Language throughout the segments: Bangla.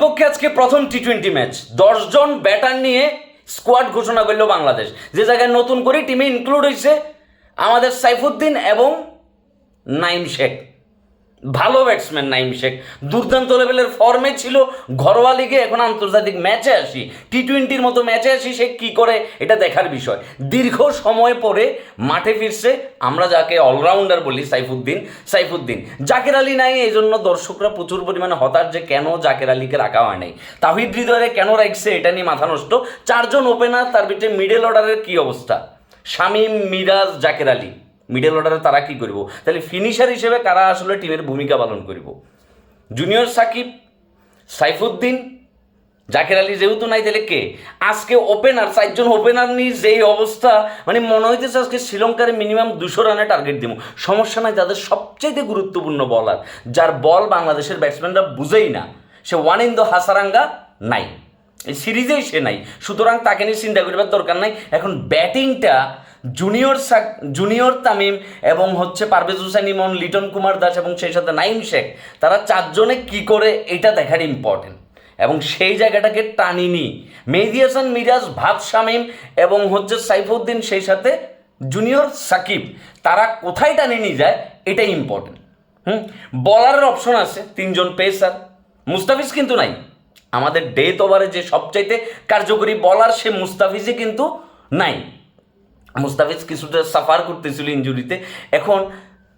বিপক্ষে আজকে প্রথম টি টোয়েন্টি ম্যাচ দশজন ব্যাটার নিয়ে স্কোয়াড ঘোষণা করল বাংলাদেশ। যে জায়গায় নতুন করে টিমে ইনক্লুড হয়েছে আমাদের সাইফুদ্দিন এবং নাইম শেখ। ভালো ব্যাটসম্যান নাইম শেখ। দুর্দান্ত লেভেলের ফর্মে ছিল। ঘরোয়া লিগে এখন আন্তর্জাতিক ম্যাচে আসি। টি টোয়েন্টির মতো ম্যাচে আসি সে কী করে, এটা দেখার বিষয়। দীর্ঘ সময় পরে মাঠে ফিরছে, আমরা যাকে অলরাউন্ডার বলি, সাইফুদ্দিন। সাইফুদ্দিন, জাকের আলী নাই এই জন্য দর্শকরা প্রচুর পরিমাণে হতাশ যে কেন জাকের আলীকে রাখা হয় নাই। তাহিদ হৃদয়ে কেন রাখছে, এটা নিয়ে মাথা নষ্ট। চারজন ওপেনার তার ভিতরে মিডল অর্ডারের কী অবস্থা? শামীম, মিরাজ, জাকের আলী। মিডল অর্ডারে তারা কি করব? তাহলে ফিনিশার হিসেবে কারা আসলে টিমের ভূমিকা পালন করব? জুনিয়র সাকিব, সাইফুদ্দিন, জাকের আলী যেহেতু নাই, তাহলে কে? আজকে ওপেনার চারজন ওপেনার নিয়ে যেই অবস্থা মানে মনে হইতেছে আজকে শ্রীলঙ্কার মিনিমাম দুশো রানে টার্গেট দিব সমস্যা নাই, যাদের সবচাইতে গুরুত্বপূর্ণ বলার যার বল বাংলাদেশের ব্যাটসম্যানরা বুঝেই না, সে ওয়ান ইন দ্য হাসারাঙ্গা নাই। এই সিরিজেই সে নাই। সুতরাং তাকে নিয়ে চিন্তা করবার দরকার নাই। এখন ব্যাটিংটা জুনিয়র জুনিয়র তামিম এবং হচ্ছে পারভেজ হোসেন ইমন, লিটন কুমার দাস এবং সেই সাথে নাইম শেখ, তারা চারজনে কি করে এটা দেখার ইম্পর্টেন্ট এবং সেই জায়গাটাকে টানিনি। মেহেদি হাসান, মিরাজ, ভাত শামিম এবং হচ্ছে সাইফুদ্দিন, সেই সাথে জুনিয়র সাকিব, তারা কোথায় টানি নিয়ে যায়, এটাই ইম্পর্টেন্ট হুম? বলারের অপশন আছে, তিনজন পেসার মুস্তাফিজ কিন্তু নাই। আমাদের ডেথ ওভারে যে সবচাইতে কার্যকরী বলার সে মুস্তাফিজই কিন্তু নাই। মুস্তাফিজ কিছুটা সাফার করতেছিল ইঞ্জুরিতে। এখন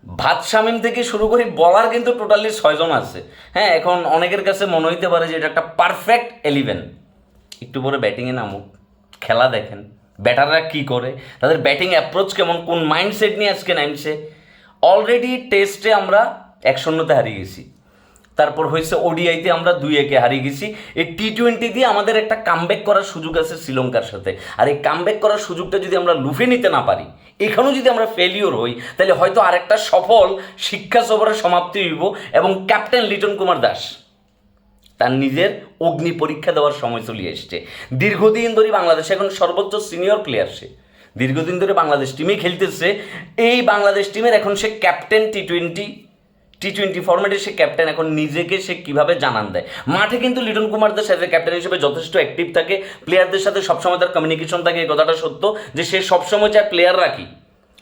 ভাত শামিম থেকে শুরু করে বলার কিন্তু টোটালি ছয়জন আছে। হ্যাঁ এখন অনেকের কাছে মনে হইতে পারে যে এটা একটা পারফেক্ট এলিভেন একটু পরে ব্যাটিংয়ে নামুক, খেলা দেখেন ব্যাটাররা কি করে, তাদের ব্যাটিং অ্যাপ্রোচ কেমন, কোন মাইন্ডসেট নিয়ে আজকে নামছে। অলরেডি টেস্টে আমরা এক শূন্যতে হারিয়ে গেছি। তারপর হয়েছে ওডিআইতে আমরা দুই একে হারিয়ে গেছি। এই টি টোয়েন্টি দিয়ে আমাদের একটা কামব্যাক করার সুযোগ আছে শ্রীলঙ্কার সাথে। আর এই কামব্যাক করার সুযোগটা যদি আমরা লুফে নিতে না পারি, এখানেও যদি আমরা ফেলিওর হই, তাহলে হয়তো আরেকটা সফল শিক্ষা সফরের সমাপ্তি হইব এবং ক্যাপ্টেন লিটন কুমার দাস তার নিজের অগ্নি পরীক্ষা দেওয়ার সময় চলে এসছে। দীর্ঘদিন ধরে বাংলাদেশ এখন সর্বোচ্চ সিনিয়র প্লেয়ার সে। দীর্ঘদিন ধরে বাংলাদেশ টিমে খেলতেছে। এই বাংলাদেশ টিমের এখন সে captain T twenty T twenty ফর্মেটে সে ক্যাপ্টেন এখন নিজেকে সে কীভাবে জানান দেয়? মাঠে কিন্তু লিটন কুমার দাস অ্যাজ ক্যাপ্টেন হিসেবে যথেষ্ট অ্যাক্টিভ থাকে। প্লেয়ারদের সাথে সবসময় তার কমিউনিকেশন থাকে, এই কথাটা সত্য। যে সে সবসময় চায় প্লেয়ার রাখি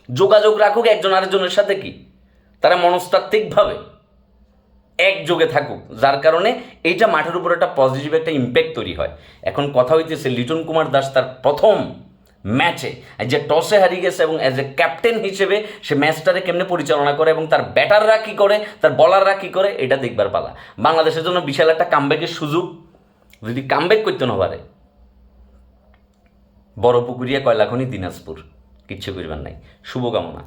যোগাযোগ রাখুক একজন আরেকজনের সাথে কি? তারা মনস্তাত্ত্বিকভাবে একযোগে থাকুক। যার কারণে এইটা মাঠের উপর একটা পজিটিভ একটা ইম্প্যাক্ট তৈরি হয়। এখন কথা হইতেছে লিটন কুমার দাস তার প্রথম ম্যাচে যে টসে হারিয়ে গেছে এবং অ্যাজ এ ক্যাপ্টেন হিসেবে সে ম্যাচটারে কেমনে পরিচালনা করে এবং তার ব্যাটাররা কী করে, তার বলাররা কী করে, এটা দেখবার পালা। বাংলাদেশের জন্য বিশাল একটা কামব্যাকের সুযোগ। যদি কামব্যাক করতে না পারে, বড় পুকুরিয়া কয়লাখনি দিনাজপুর। কিচ্ছু করবার নাই। শুভকামনা।